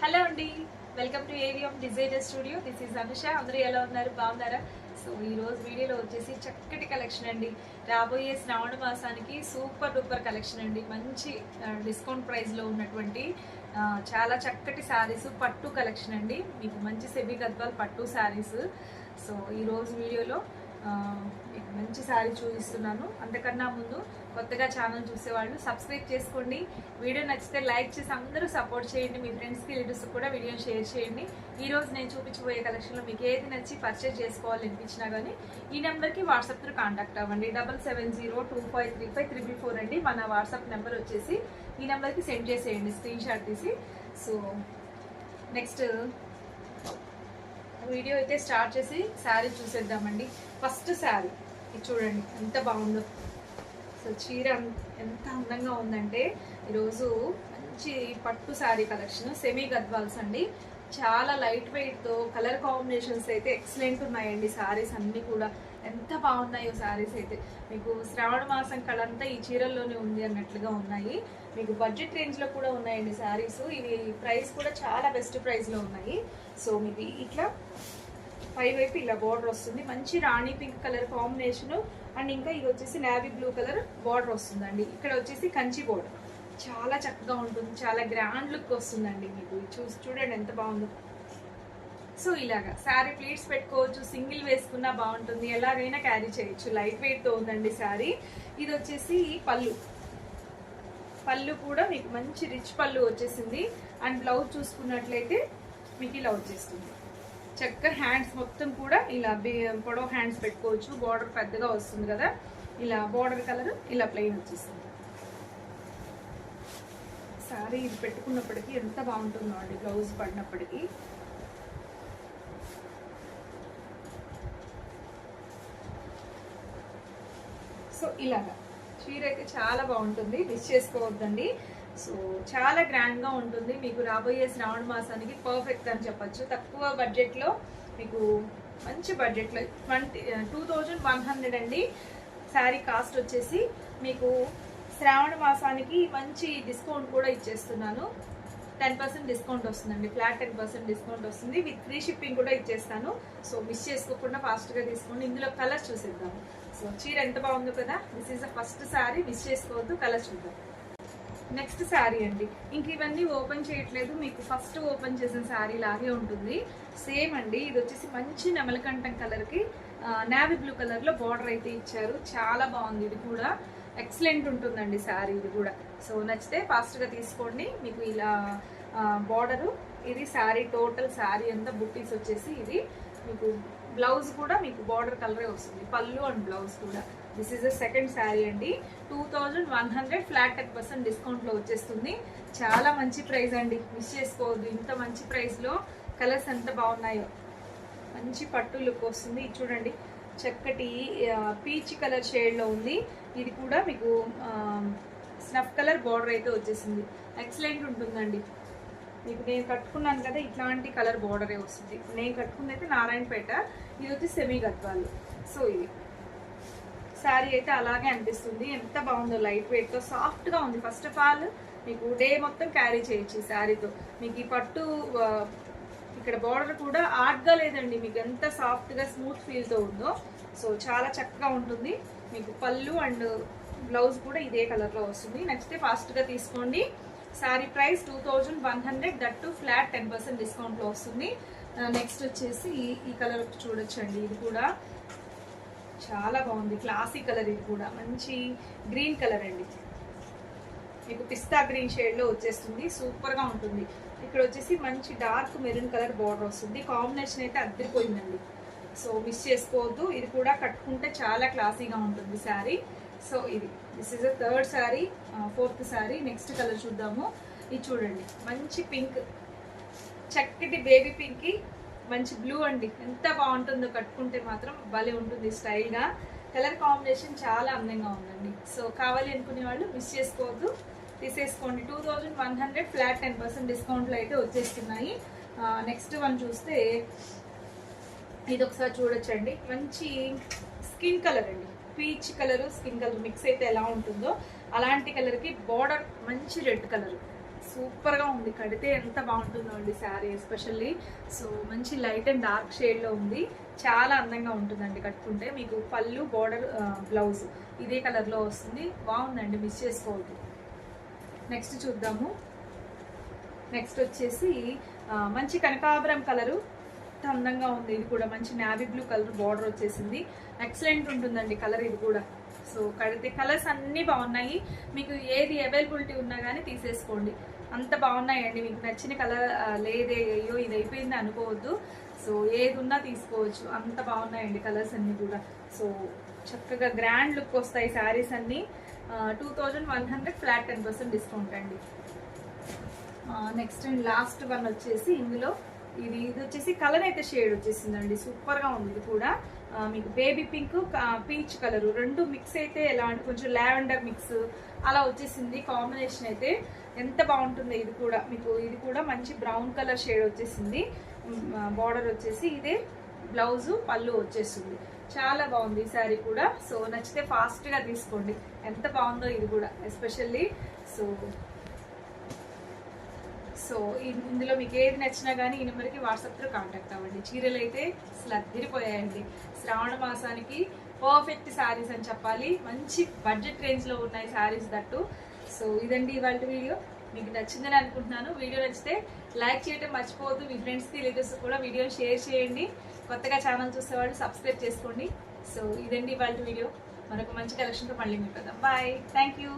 Hello అండి. Welcome to AVM designer studio this is Anusha అందరూ ఎలా ఉన్నారు? బాగున్నారా? సో ఈ రోజు వీడియోలో వచ్చేసి చక్కటి కలెక్షన్ అండి. రాబోయే శ్రావణ మాసానికి సూపర్ డూపర్ కలెక్షన్ అండి. మంచి డిస్కౌంట్ ప్రైస్లో ఉన్నటువంటి చాలా చక్కటి శారీస్ పట్టు కలెక్షన్ అండి. మీకు మంచి సెబీ గద్వాల్ పట్టు శారీస్ సో ఈ రోజు వీడియోలో మంచి శారీ చూపిస్తున్నాను. అంతకన్నా ముందు కొత్తగా ఛానల్ చూసేవాళ్ళు సబ్స్క్రైబ్ చేసుకోండి. వీడియో నచ్చితే లైక్ చేసి అందరూ సపోర్ట్ చేయండి. మీ ఫ్రెండ్స్కి రిలేటివ్స్ కూడా వీడియో షేర్ చేయండి. ఈరోజు నేను చూపించబోయే కలెక్షన్లో మీకు ఏది నచ్చి పర్చేజ్ చేసుకోవాలి అనిపించినా కానీ ఈ నెంబర్కి వాట్సాప్తో కాంటాక్ట్ అవ్వండి. Double seven zero two five three five triple four అండి. మన వాట్సాప్ నెంబర్ వచ్చేసి ఈ నెంబర్కి సెండ్ చేసేయండి. స్క్రీన్ షాట్ తీసి. సో నెక్స్ట్ వీడియో అయితే స్టార్ట్ చేసి శారీ చూసేద్దామండి. ఫస్ట్ శారీ. ఇది చూడండి ఎంత బాగుందో. సో చీర ఎంత అందంగా ఉందంటే ఈరోజు మంచి పట్టు శారీ కలెక్షన్ సెమీ గద్వాల్స్ అండి. చాలా లైట్ వెయిట్తో కలర్ కాంబినేషన్స్ అయితే ఎక్సలెంట్ ఉన్నాయండి. శారీస్ అన్నీ కూడా. ఎంత బాగున్నాయో శారీస్ అయితే. మీకు శ్రావణ మాసం కళంతా ఈ చీరల్లోనే ఉంది అన్నట్లుగా ఉన్నాయి. మీకు బడ్జెట్ రేంజ్లో కూడా ఉన్నాయండి శారీస్ ఇవి ప్రైస్ కూడా చాలా బెస్ట్ ప్రైస్లో ఉన్నాయి. సో మీకు ఇట్లా పై వైపు ఇలా బార్డర్ వస్తుంది. మంచి rani pink colour combination and ఇంకా ఇది వచ్చేసి నావీ బ్లూ కలర్ బార్డర్ వస్తుందండి. ఇక్కడ వచ్చేసి కంచి బార్డర్ చాలా చక్కగా ఉంటుంది. చాలా గ్రాండ్ లుక్ వస్తుందండి మీకు. ఇది చూసి చూడండి ఎంత బాగుందో. సో ఇలాగా శారీ ప్లీట్స్ పెట్టుకోవచ్చు సింగిల్ వేసుకున్నా బాగుంటుంది. ఎలాగైనా క్యారీ చేయొచ్చు. లైట్ వెయిట్తో ఉందండి శారీ ఇది వచ్చేసి పళ్ళు. పళ్ళు కూడా మీకు మంచి రిచ్ పళ్ళు వచ్చేసింది. అండ్ బ్లౌజ్ చూసుకున్నట్లయితే మీకు ఇలా వచ్చేస్తుంది చక్కగా హ్యాండ్స్ మొత్తం కూడా ఇలా పొడవు హ్యాండ్స్ పెట్టుకోవచ్చు. బార్డర్ పెద్దగా వస్తుంది కదా. ఇలా బార్డర్ కలర్ ఇలా ప్లెయిన్ వచ్చేస్తుంది. శారీ ఇది పెట్టుకున్నప్పటికీ ఎంత బాగుంటుందో అండి బ్లౌజ్ పడినప్పటికీ. సో ఇలాగా. చీర అయితే చాలా బాగుంటుంది మిస్ చేసుకోవద్దండి. సో చాలా గ్రాండ్గా ఉంటుంది మీకు రాబోయే శ్రావణ మాసానికి పర్ఫెక్ట్ అని చెప్పొచ్చు. తక్కువ బడ్జెట్లో మీకు మంచి బడ్జెట్లో twenty two thousand one hundred అండి. శారీ కాస్ట్ వచ్చేసి మీకు శ్రావణ మాసానికి మంచి డిస్కౌంట్ కూడా ఇచ్చేస్తున్నాను. టెన్ పర్సెంట్ డిస్కౌంట్ వస్తుందండి. ఫ్లాట్ టెన్ పర్సెంట్ డిస్కౌంట్ వస్తుంది. విత్ ఫ్రీ షిప్పింగ్ కూడా ఇచ్చేస్తాను. సో మిస్ చేసుకోకుండా ఫాస్ట్గా తీసుకోండి. ఇందులో కలర్స్ చూసేద్దాం. సో చీర ఎంత బాగుందో కదా. This is the first sari miss చేసుకోవద్దు. కలర్ చూద్దాం. నెక్స్ట్ శారీ అండి. ఇంక ఇవన్నీ ఓపెన్ చేయట్లేదు. మీకు ఫస్ట్ ఓపెన్ చేసిన శారీ లాగే ఉంటుంది. సేమ్ అండి. ఇది వచ్చేసి మంచి నెమలకంఠం కలర్కి నావీ బ్లూ కలర్లో బార్డర్ అయితే ఇచ్చారు. చాలా బాగుంది ఇది కూడా. ఎక్సలెంట్ ఉంటుందండి శారీ ఇది కూడా. సో నచ్చితే ఫాస్ట్గా తీసుకోండి. మీకు ఇలా బార్డరు ఇది శారీ టోటల్ శారీ అంతా బుట్టీస్ వచ్చేసి ఇది. మీకు బ్లౌజ్ కూడా మీకు బార్డర్ కలరే వస్తుంది. పళ్ళు అండ్ బ్లౌజ్ కూడా. This is the second sari అండి. Two thousand one hundred flat ten percent డిస్కౌంట్లో వచ్చేస్తుంది. చాలా మంచి ప్రైస్ అండి. మిస్ చేసుకోవద్దు. ఇంత మంచి ప్రైస్లో కలర్స్ ఎంత బాగున్నాయో. మంచి పట్టు లుక్ వస్తుంది. చూడండి. చక్కటి పీచ్ కలర్ షేడ్లో ఉంది. ఇది కూడా మీకు స్నఫ్ కలర్ బార్డర్ అయితే వచ్చేసింది. ఎక్సలెంట్ ఉంటుందండి. మీకు నేను కట్టుకున్నాను కదా ఇట్లాంటి కలర్ బార్డరే వస్తుంది. నేను కట్టుకుంది అయితే నారాయణపేట ఇది వచ్చి సెమీ గద్వాలు. సో ఇది. శారీ అయితే అలాగే అనిపిస్తుంది. ఎంత బాగుందో లైట్ వెయిట్తో సాఫ్ట్గా ఉంది. ఫస్ట్ ఆఫ్ ఆల్ మీకు డే మొత్తం క్యారీ చేయొచ్చు ఈ శారీతో. మీకు ఈ పట్టు ఇక్కడ బార్డర్ కూడా ఆర్ట్గా లేదండి. మీకు ఎంత సాఫ్ట్గా స్మూత్ ఫీల్తో ఉందో. సో చాలా చక్కగా ఉంటుంది. మీకు పళ్ళు అండ్ బ్లౌజ్ కూడా ఇదే కలర్లో వస్తుంది. నచ్చితే ఫాస్ట్గా తీసుకోండి. Sari price two thousand one hundred that to flat ten percent డిస్కౌంట్లో వస్తుంది. Uh, నెక్స్ట్ వచ్చేసి ఈ- కలర్ చూడొచ్చండి. ఇది కూడా చాలా బాగుంది. క్లాసిక్ కలర్ ఇది కూడా. మంచి గ్రీన్ కలర్ అండి. మీకు పిస్తా గ్రీన్ షేడ్లో వచ్చేస్తుంది. సూపర్గా ఉంటుంది. ఇక్కడ వచ్చేసి మంచి డార్క్ మెరూన్ కలర్ బార్డర్ వస్తుంది. కాంబినేషన్ అయితే అద్దరిపోయిందండి. సో మిస్ చేసుకోవద్దు. ఇది కూడా కట్టుకుంటే చాలా క్లాసీగా ఉంటుంది శారీ. సో ఇది. This is a third sari fourth sari. Next colour చూద్దాము. ఇది చూడండి. మంచి పింక్. చక్కటి బేబీ పింక్ మంచి బ్లూ అండి. ఎంత బాగుంటుందో కట్టుకుంటే మాత్రం భలే ఉంటుంది స్టైల్గా. కలర్ కాంబినేషన్ చాలా అందంగా ఉందండి. సో కావాలి అనుకునే వాళ్ళు మిస్ చేసుకోవద్దు. తీసేసుకోండి. Two thousand one hundred flat ten percent డిస్కౌంట్లో అయితే వచ్చేస్తున్నాయి. నెక్స్ట్ వన్ చూస్తే ఇది ఒకసారి చూడొచ్చండి. మంచి స్కిన్ కలర్ అండి. Peach colour skin colour mix అయితే ఎలా ఉంటుందో అలాంటి కలర్కి బార్డర్ మంచి రెడ్ కలర్. సూపర్గా ఉంది. కడితే ఎంత బాగుంటుందో అండి శారీ ఎస్పెషల్లీ. సో మంచి లైట్ అండ్ డార్క్ షేడ్లో ఉంది. చాలా అందంగా ఉంటుందండి కట్టుకుంటే. మీకు పళ్ళు బార్డర్ బ్లౌజ్ ఇదే కలర్లో వస్తుంది. బాగుందండి. మిస్ చేసుకోవద్దు. నెక్స్ట్ చూద్దాము. నెక్స్ట్ వచ్చేసి మంచి కనకాబరం కలరు. అందంగా ఉంది. ఇది కూడా మంచి నావీ బ్లూ కలర్ బార్డర్ వచ్చేసింది. ఎక్సలెంట్ ఉంటుందండి కలర్ ఇది కూడా. సో కడితే కలర్స్ అన్నీ బాగున్నాయి. మీకు ఏది అవైలబిలిటీ ఉన్నా కానీ తీసేసుకోండి. అంత బాగున్నాయండి. మీకు నచ్చిన కలర్ లేదే అయ్యో ఇది అయిపోయింది అనుకోవద్దు. సో ఏది ఉన్నా తీసుకోవచ్చు. అంత బాగున్నాయండి కలర్స్ అన్నీ కూడా. సో చక్కగా గ్రాండ్ లుక్ వస్తాయి శారీస్ అన్నీ. Two thousand one hundred flat ten percent discount అండి. నెక్స్ట్ అండ్ లాస్ట్ వన్ వచ్చేసి ఇందులో ఇది ఇది వచ్చేసి కలర్ అయితే షేడ్ వచ్చేసిందండి. సూపర్గా ఉంది ఇది కూడా మీకు బేబీ పింక్ పీచ్ కలర్ రెండు మిక్స్ అయితే ఎలా అంటే కొంచెం లావెండర్ మిక్స్ అలా వచ్చేసింది. కాంబినేషన్ అయితే ఎంత బాగుంటుంది ఇది కూడా. మీకు ఇది కూడా మంచి బ్రౌన్ కలర్ షేడ్ వచ్చేసింది. బార్డర్ వచ్చేసి ఇదే బ్లౌజు పళ్ళు వచ్చేస్తుంది. చాలా బాగుంది ఈ శారీ కూడా. సో నచ్చితే ఫాస్ట్గా తీసుకోండి. ఎంత బాగుందో ఇది కూడా ఎస్పెషల్లీ. సో సో ఇందులో మీకు ఏది నచ్చినా కానీ ఈ నెంబర్కి వాట్సాప్లో కాంటాక్ట్ అవ్వండి. చీరలు అయితే అసలు శ్రావణ మాసానికి పర్ఫెక్ట్ శారీస్ అని చెప్పాలి. మంచి బడ్జెట్ రేంజ్లో ఉన్నాయి శారీస్ దట్టు. సో ఇదండి ఇవాళ వీడియో. మీకు నచ్చిందని అనుకుంటున్నాను. వీడియో నచ్చితే లైక్ చేయడం మర్చిపోవద్దు. మీ ఫ్రెండ్స్కి రిలేటివ్స్ కూడా వీడియో షేర్ చేయండి. కొత్తగా ఛానల్ చూసేవాళ్ళు సబ్స్క్రైబ్ చేసుకోండి. సో ఇదండి వాళ్ళ వీడియో. మరొక మంచి కలెక్షన్తో మళ్ళీ మీకు బాయ్ థ్యాంక్ యూ